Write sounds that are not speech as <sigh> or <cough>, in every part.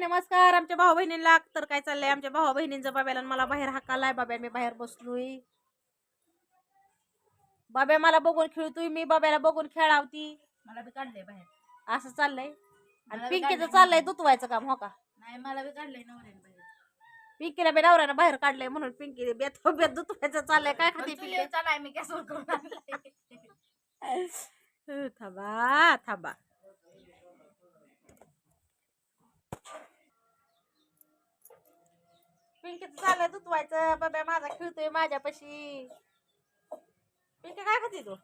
नमस्कार. आमच्या भाऊ बहिणीला तर काय चाललंय? आमच्या भाऊ बहिणींचं बाब्याला मला बाहेर हाकालाय बाब्या मी बाहेर बसलोय. बाब्या मला बघून खेळतोय. मी बाब्याला बघून खेळावती. मला बी काढलंय बाहेर. असं चाललंय. आणि मला बी पिंकीचं काढलंय चाललंय. दुतवायचं काम हो का? नाही मला बी काढलंय नवऱ्याने बाहेर. पिंकीला बी नवऱ्यानं बाहेर काढलंय म्हणून पिंकी बेत बेत दुतवायचं चाललंय. काय पण खाते मी गॅसवर करून आणलाय. पिंकी <laughs> थांबा थांबा. पिंकीचं चाललंय दुतवायचं. बाब्या माझा खेळतोय माझ्यापाशी. पिंकी काय खाते तू?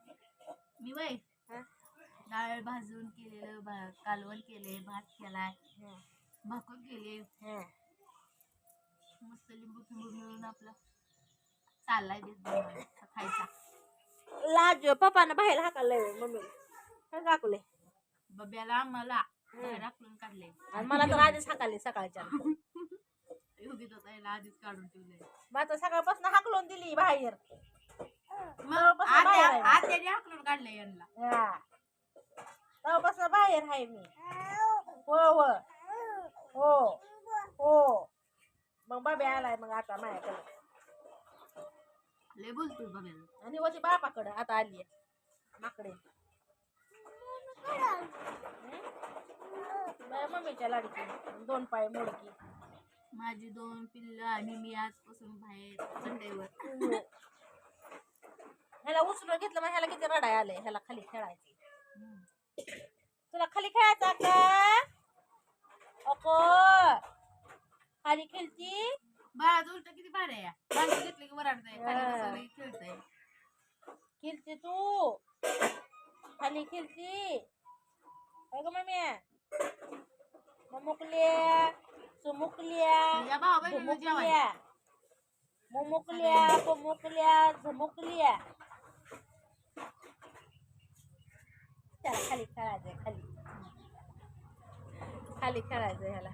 मी वय हा? डाळ भाजून केलेलं भा- कालवण केले भात केलाय भाकर केली मस्त लिंबू फिंबू मिळून आपलं चाललाय बेत बनवायचा, खायचा. लाज पप्पानं बाहेर हाकालय मम्मी. काय दाखवले बब्याला आम्हाला बाहेर हाकलून काढले आणि मला तर आधीच हाकाले सकाळच्या <laughs> योगित होता याला आधीच काढून ठेवलंय. मग आता सकाळपासून हाकलून दिली बाहेर. मग बाहेर आत्याने हाकलून यांना. हा. तेव्हापासून बाहेर आहे मी. हो हो. हो. हो. मग बाबे आलाय मग आता माझ्याकडे. लय बोलतोय बब्याला आणि होती बापाकडे आता आली माकडे. माझ्या मम्मीच्या लाडकी दोन पाय मोडकी. माझी दोन पिल्लं आणि मी आजपासून बाहेर संडेवर ह्याला उचलून घेतलं मग ह्याला किती रडाय आले ह्याला खाली खेळायचं. तुला खाली खेळायचं का? अको खाली खेळती? बाळाचं उलट किती आहे. बांधून घेतलं की वराडतंय खेळतंय. खेळती तू? खाली खेळती? काय ग मम्मी मुकल्या चुमुकल्या या भावा बहिणीला जेवायला. मुमुकल्या पमुकल्या झमुकल्या. त्याला खाली खेळायचंय खाली. खाली खेळायचंय ह्याला.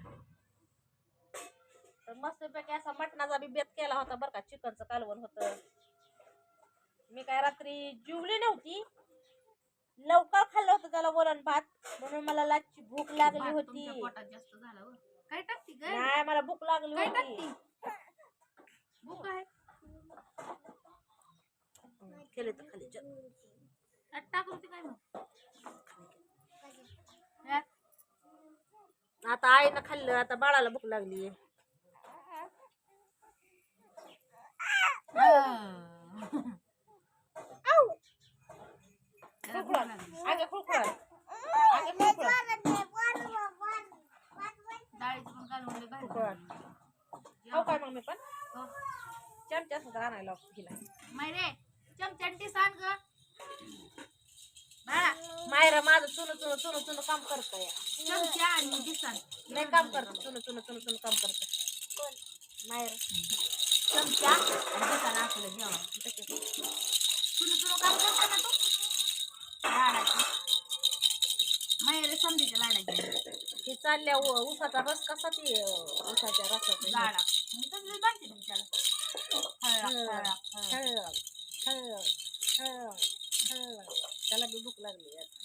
तर मस्तपैकी असा मटणाचा बी बेत केला होता बरं का चिकनचं कालवण होतं. मी काय रात्री जिवली नव्हती. लवकर खाल्लं होतं त्याला वरण भात म्हणून मला लाचची भूक लागली होती. काय टाकती काय नाही मला भूक लागली काय होती. टाकती? भूक आहे. हम्म, केले तर खाली चल. त्यात टाकून ती काय मग. यात? आता आईनं खाल्लं आता बाळाला भूक लागली त्याला भूक लागली. आगे खुळखुळा आगे खुळखुळा झालं. खाऊ काय मग मी पण? हो. चमचा सुद्धा आणायला हिला मायरे चमचंटी सांग ग. मायरा माझं चुन चुन चुन चुन काम करतोय. चमचा आणि दिसान नाही काम करतो. चुन चुन चुन चुन काम करतो. मायरा. चमचा. आणि दिसान आपलं जेवण. तुला तुला काम करता ना तू? लाडाची मायरे समजीच्या लाडाची ती चालल्या उ- उसाचा रस कसा ती अं, उसाच्या रसाचा त्याला हळद, हळद, हळद. हळ हळ हळ हळ त्याला बी भूक लागली आता.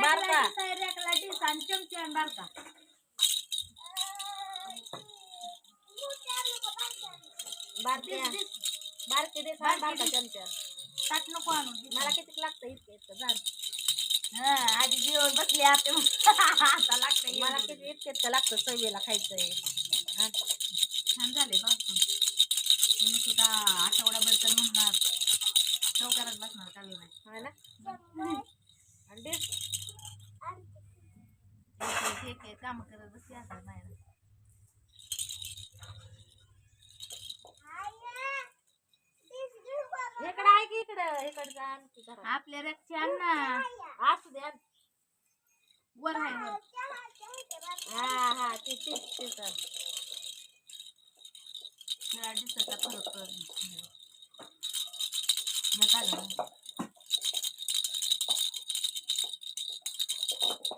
बारका. आणि बारका दे बारके बारका दे. चमचा. मला किती लागतं इतकं इतकं झाड हा, आधी जेवण बसले आता <laughs> आता लागतं मला किती इतकं इतकं लागतं चवीला खायचंय. छान झाले बघ. तुम्ही सुद्धा आठवडाभर तर म्हणणार. चौकारात बसणार नाही हा ना? एक काम करत बसले आता नाही इकडं आहे की इकडं इकडं जा आमची घरात. आपल्या रक्षी आण ना असू दे आण. वर आहे वर हा हा ते तेच. जरा फरक कर.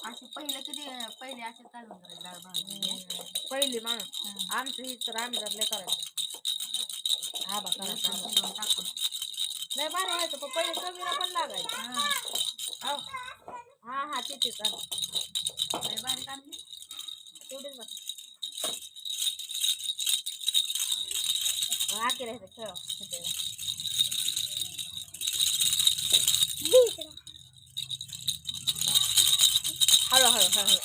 अशी पहिले कधी पहिले असे काढून करायचे डाळ भाजी पहिली माणूस आमचं ही तर आम्ही जर लय करायचं हा बा करायचं. टाकून लय भारी व्हायचं पण पहिले चवीला पण लागायचं. हा. हो. तिथे चाल. लय बारीक आणली तेवढीच राहायचं खेळ. हळू हळू हळू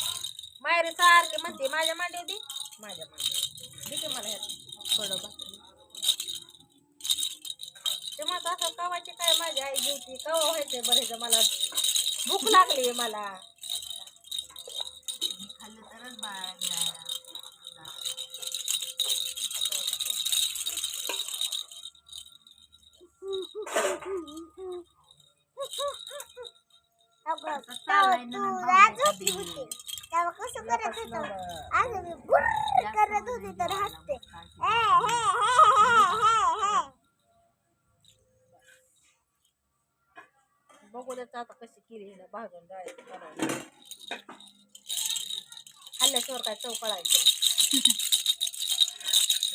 मायरी सारखी म्हणते माझ्या मांडी होती माझ्या मांडी देते मला ह्यात. थोडं भाकरी. ते मग असं कवाची काय माझी आई जेवती कवा व्हायचंय बरं मला? भूक लागली मला. खाल्लं तरच बाळा. तेव्हा कसं करत होतो. असं मी जास्त करत होते तर हसते. डाळी खाल्ल्याशिवाय काय चव कळायचं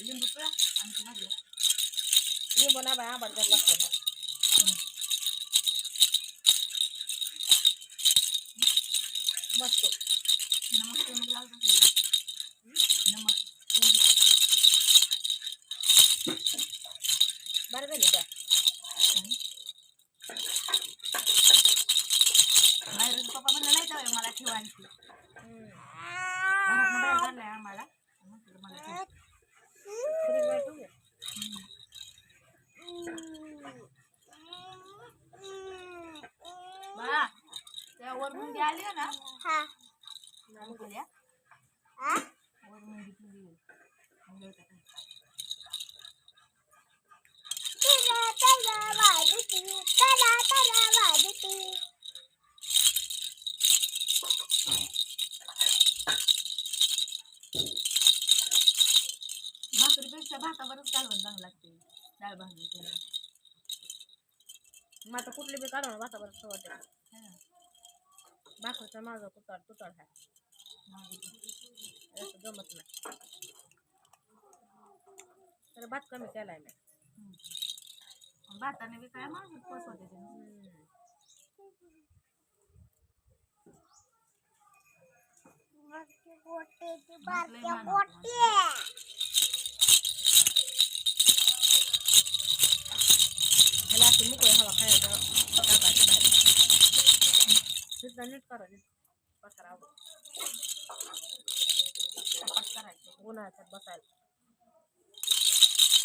लिंबू पिळा आणखी भाजलं. लिंबू ना बाय आंबट जर लागतं मग. मस्त तेल. बरं झाली का बाळा त्या वर मुंगी आली आहे ना हा, मुंगल्या हा? वर मुंगी तुझी मुंग्या होत्या काही. तरा, तरा वाजती, तरा, तरा वाजती. भाकरीपेक्षा भातावरच कालवण चांगलं लागते डाळ भाजून केलं. मग आता कुठली बी काढून वातावरण सवय है ना? भाकरीचा माझा तुटाड तुटाड आहे भाजी पण. असं जमत नाही तर भात कमी केलाय मी हम्म. भाताने बी काय माणूस पोचवते ते हम्म. मोठी गोटी, ती लय बारक्या मान गोटी. ह्याला तिथं नीट करा नीट करायचं उन्हाळ्यात बसायला.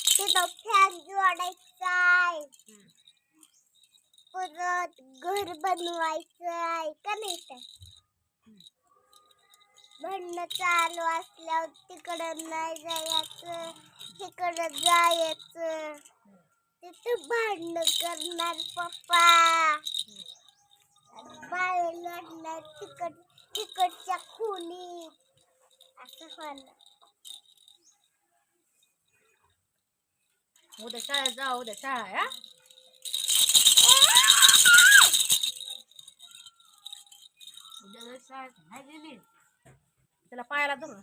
तिथं फॅन जोडायचाय. हम्म. परत घर बनवायचंय का नाही तर भांडणं चालू असल्यावर तिकडं नाही जायचं तिकडं जायचं. तिथं भांडणं करणार पप्पा. बाहेर लढणार तिकड तिकडच्या खोलीत. असं होणार उद्या शाळेत जा उद्या शाळा आहे, हा? उद्या जर शाळेत नाही गेली त्याला पायाला धरून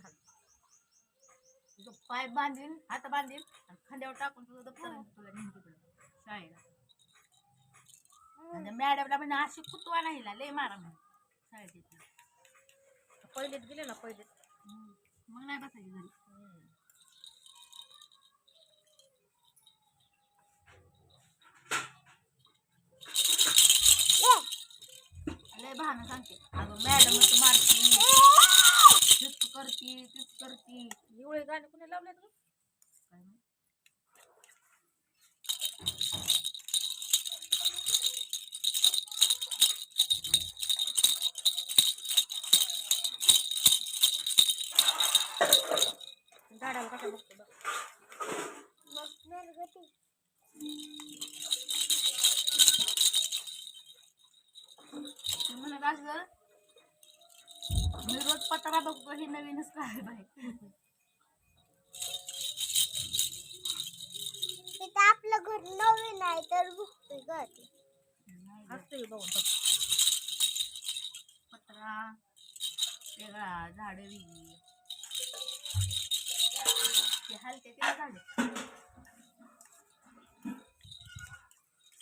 तुझं पाय बांधीन हात आणि खांद्यावर टाकून तुझं दप्तर तुला नेऊन तिकडं शाळेला. आणि मॅडमला म्हणजे अशी कुतवा नाही हिला, लय मारा म्हणे. शाळेत येते. पहिलीत गेले ना पहिलीत मग नाही बसायची हम्म. लय बहाणं सांगते. अगं मॅडम तू मारती तीच करती तीच करती. एवढे गाणे कुणी लावलेत गं? म्हणत असं मी रोज पत्रा बघतो हे नवीनच काय बाई. तिथं आपलं घर नवीन आहे तर बघतोय ग ती. बघ पत्रा वेगळा झाड वेगळी. ते हलते ते झाड.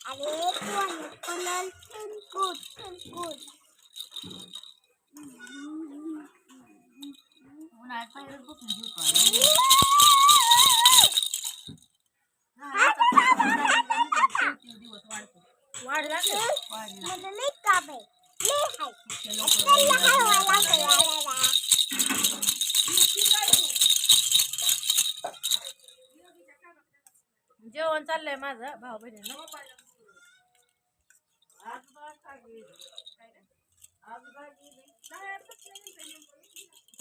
अरे कोण? कोणाल जेवण चाललंय माझं भाऊ बहिणी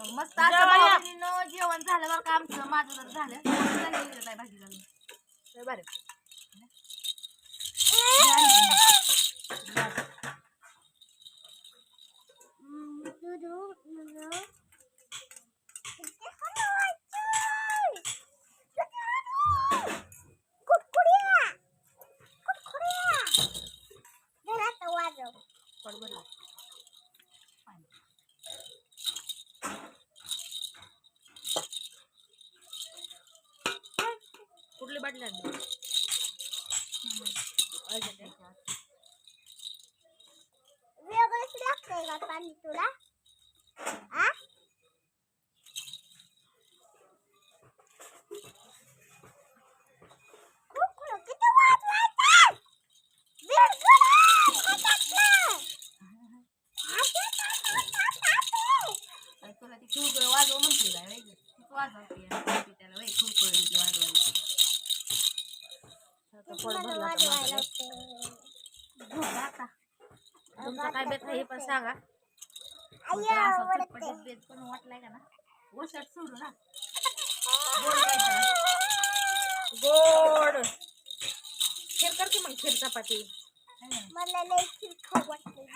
मस्त असं जेवण या. भावाबहिणीनं जेवण झालं बरं का आमचं माझं तर झालं. इकडं काय भाजी झाली भारी हम्म, दुधू, दुधू. किती हलवायचं. किती हलवा. कुरकुऱ्या. कुरकुऱ्या. जरा आता वाजव. पोट भरलं. कुठली बाटली आणली वेगळंच लागतंय का पाणी तुला आ? कुरकुरं किती वाजवायचं? बिरकुरं हातातलं. हातातलं. आणि तुला ती खुळकुळ वाजव म्हणते काय वेगळं तीच वाजवते आणि म्हणते त्याला वय खुळकुळ ती वाजवायची मला भरलं तुमचं काय बेत हे पण सांगा. बेत पण वाटलाय का ना? वशात सोडू ना. गोड खीर कर की मग खीर चपाती? मला लई खीर खाऊ वाटते.